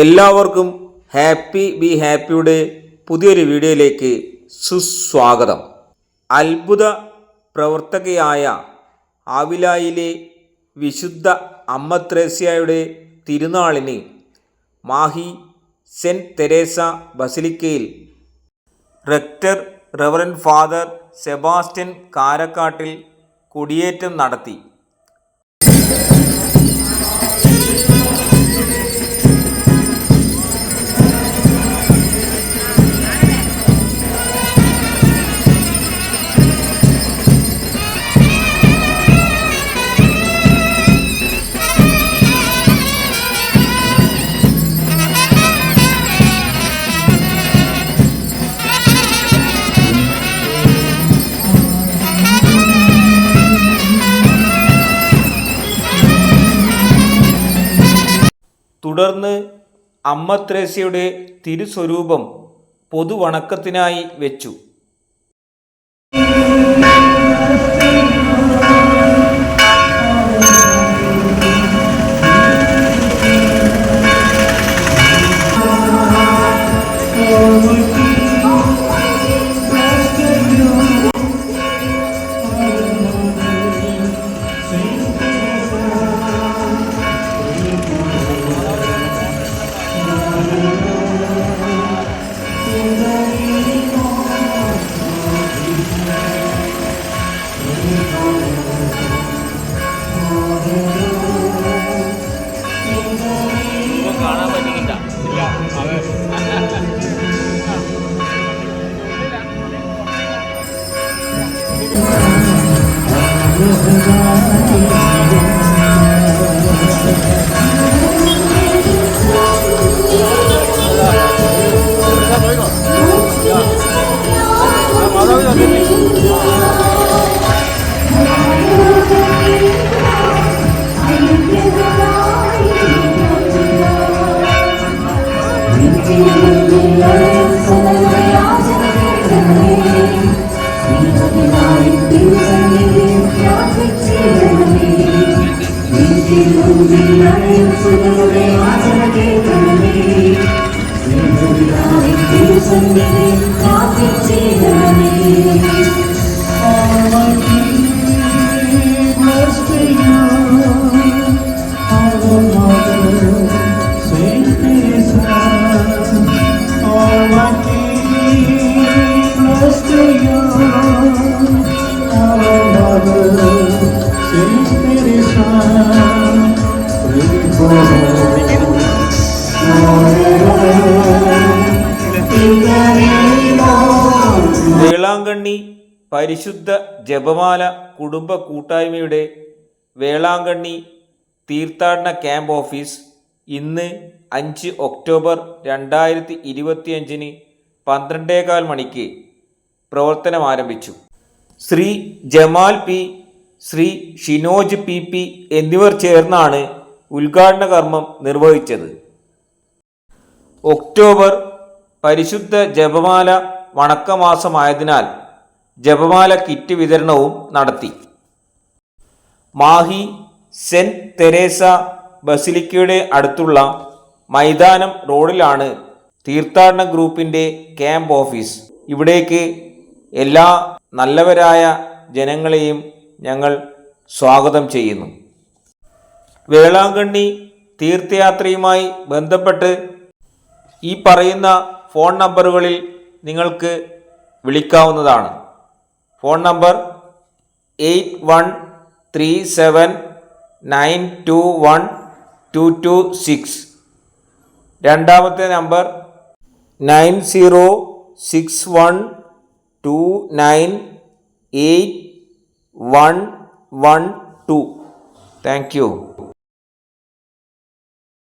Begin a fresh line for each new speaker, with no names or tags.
എല്ലാവർക്കും happy be ഹാപ്പിയുടെ പുതിയൊരു വീഡിയോയിലേക്ക് സുസ്വാഗതം. അത്ഭുത പ്രവർത്തകയായ ആവിലായിലെ വിശുദ്ധ അമ്മ ത്രേസ്യയുടെ തിരുനാളിന് Mahe saint Teresa ബസിലിക്കയിൽ rector reverend father Sebastian Karakkattil കൊടിയേറ്റം നടത്തി. തുടർന്ന് അമ്മ ത്രേസ്യയുടെ തിരുസ്വരൂപം പൊതുവണക്കത്തിനായി വെച്ചു.
Isn't காத்திருந்தது காத்திருந்தது
വേളാങ്കണ്ണി പരിശുദ്ധ ജപമാല കുടുംബ കൂട്ടായ്മയുടെ വേളാങ്കണ്ണി തീർത്ഥാടന ക്യാമ്പ് ഓഫീസ് ഇന്ന് അഞ്ച് ഒക്ടോബർ രണ്ടായിരത്തി ഇരുപത്തിയഞ്ചിന് പന്ത്രണ്ടേകാൽ മണിക്ക് പ്രവർത്തനം ആരംഭിച്ചു. Shri Jamal P Shri Shinoj P P എന്നിവർ ചേർന്നാണ് ഉദ്ഘാടന കർമ്മം നിർവഹിച്ചത്. ഒക്ടോബർ പരിശുദ്ധ ജപമാല വണക്കമാസമായതിനാൽ ജപമാല കിറ്റ് വിതരണവും നടത്തി. മാഹി സെന്റ് തെരേസ ബസിലിക്കയുടെ അടുത്തുള്ള മൈതാനം റോഡിലാണ് തീർത്ഥാടന ഗ്രൂപ്പിന്റെ ക്യാമ്പ് ഓഫീസ്. ഇവിടേക്ക് എല്ലാ നല്ലവരായ ജനങ്ങളെയും ഞങ്ങൾ സ്വാഗതം ചെയ്യുന്നു. വേളാങ്കണ്ണി തീർത്ഥയാത്രയുമായി ബന്ധപ്പെട്ട് ഈ പറയുന്ന ഫോൺ നമ്പറുകളിൽ നിങ്ങൾക്ക് വിളിക്കാവുന്നതാണ്. Phone number eight one three seven nine two one two two six. രണ്ടാമത്തെ number nine zero six one two nine eight one one two. Thank you.